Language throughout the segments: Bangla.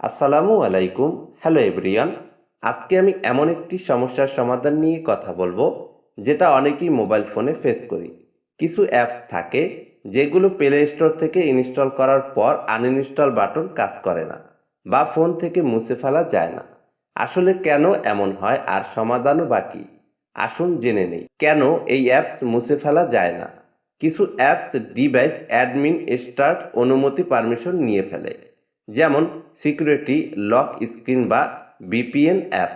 আসসালামু আলাইকুম। হ্যালো এভরিয়ান আজকে আমি এমন একটি সমস্যার সমাধান নিয়ে কথা বলব, যেটা অনেকেই মোবাইল ফোনে ফেস করি। কিছু অ্যাপস থাকে, যেগুলো প্লে স্টোর থেকে ইনস্টল করার পর আনইনস্টল বাটন কাজ করে না, বা ফোন থেকে মুছে ফেলা যায় না। আসলে কেন এমন হয় আর সমাধানও বাকি আসুন জেনে নেই। কেন এই অ্যাপস মুছে ফেলা যায় না? কিছু অ্যাপস ডিভাইস অ্যাডমিন স্টার্ট অনুমতি পারমিশন নিয়ে ফেলে। যেমন সিকিউরিটি, লক স্ক্রিন বা বিপিএন অ্যাপ।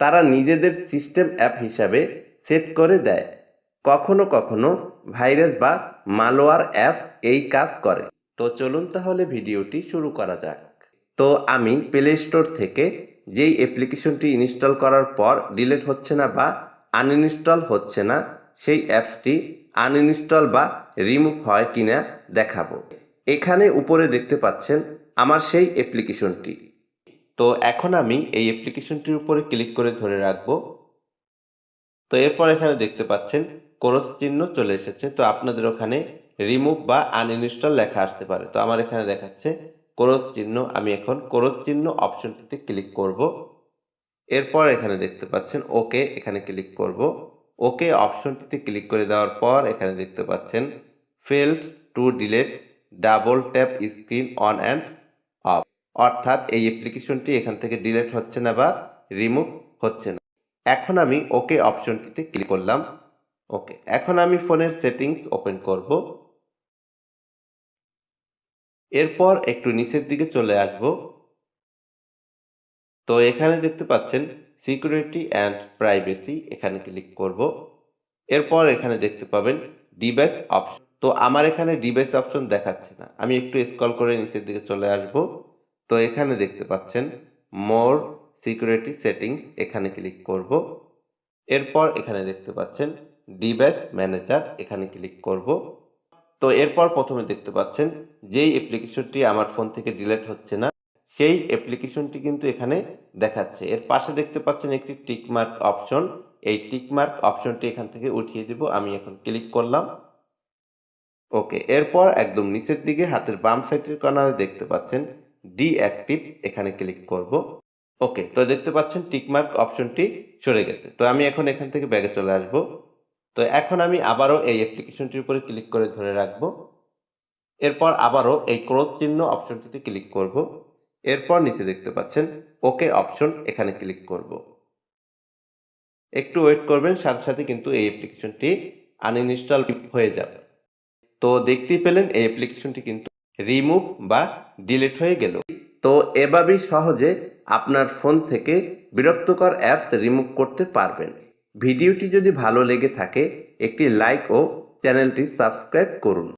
তারা নিজেদের সিস্টেম অ্যাপ হিসাবে সেট করে দেয়। কখনো কখনো ভাইরাস বা মালোয়ার অ্যাপ এই কাজ করে। তো চলুন তাহলে ভিডিওটি শুরু করা যাক। তো আমি প্লে স্টোর থেকে যেই অ্যাপ্লিকেশনটি ইনস্টল করার পর ডিলিট হচ্ছে না বা আনইনস্টল হচ্ছে না, সেই অ্যাপটি আনইনস্টল বা রিমুভ হয় কিনা দেখাবো। এখানে উপরে দেখতে পাচ্ছেন আমার সেই অ্যাপ্লিকেশনটি তো এখন আমি এই অ্যাপ্লিকেশনটির উপরে ক্লিক করে ধরে রাখব। তো এরপর এখানে দেখতে পাচ্ছেন ক্রস চিহ্ন চলে এসেছে। তো আপনাদের ওখানে রিমুভ বা আনইনস্টল লেখা আসতে পারে। তো আমার এখানে দেখাচ্ছে ক্রস চিহ্ন। আমি এখন ক্রস চিহ্ন অপশনটিতে ক্লিক করব। এরপর এখানে দেখতে পাচ্ছেন ওকে এখানে ক্লিক করব। ওকে অপশনটিতে ক্লিক করে দেওয়ার পর এখানে দেখতে পাচ্ছেন failed to delete double tap screen on and অর্থাৎ এই অ্যাপ্লিকেশনটি এখান থেকে ডিলেট হচ্ছে না বা রিমুভ হচ্ছে না। এখন আমি ওকে অপশনটিতে ক্লিক করলাম। ওকে এখন আমি ফোনের সেটিংস ওপেন করব। এরপর একটু নিচের দিকে চলে আসব। তো এখানে দেখতে পাচ্ছেন সিকিউরিটি অ্যান্ড প্রাইভেসি এখানে ক্লিক করব। এরপর এখানে দেখতে পাবেন ডিভাইস অপশন তো আমার এখানে ডিভাইস অপশন দেখাচ্ছে না। আমি একটু স্ক্রল করে নিচের দিকে চলে আসব। তো এখানে দেখতে পাচ্ছেন মোর সিকিউরিটি সেটিংস এখানে ক্লিক করব। এরপর এখানে দেখতে পাচ্ছেন ডিভাইস ম্যানেজার এখানে ক্লিক করব। তো এরপর প্রথমে দেখতে পাচ্ছেন যেই অ্যাপ্লিকেশনটি আমার ফোন থেকে ডিলেট হচ্ছে না, সেই অ্যাপ্লিকেশনটি কিন্তু এখানে দেখাচ্ছে। এর পাশে দেখতে পাচ্ছেন একটি টিকমার্ক অপশন এই টিকমার্ক অপশনটি এখান থেকে উঠিয়ে দিব, আমি এখন ক্লিক করলাম। ওকে এরপর একদম নিচের দিকে, হাতের বাম সাইডের কর্নারে দেখতে পাচ্ছেন ডিঅ্যাক্টিভ এখানে ক্লিক করব। ওকে তো দেখতে পাচ্ছেন টিকমার্ক অপশনটি সরে গেছে। তো আমি এখন এখান থেকে ব্যাগে চলে আসব। তো এখন আমি আবারও এই অ্যাপ্লিকেশনটির উপরে ক্লিক করে ধরে রাখব। এরপর আবারও এই ক্রস চিহ্ন অপশনটিতে ক্লিক করব। এরপর নিচে দেখতে পাচ্ছেন ওকে অপশন এখানে ক্লিক করব। একটু ওয়েট করবেন, সাথে সাথে কিন্তু এই অ্যাপ্লিকেশনটি আনইনস্টল হয়ে যাবে। তো দেখতেই পেলেন, এই অ্যাপ্লিকেশনটি কিন্তু রিমুভ বা ডিলিট হয়ে গেল। তো এভাবেই সহজে আপনার ফোন থেকে বিরক্তকর অ্যাপস রিমুভ করতে পারবেন। ভিডিওটি যদি ভালো লেগে থাকে, একটি লাইক ও চ্যানেলটি সাবস্ক্রাইব করুন।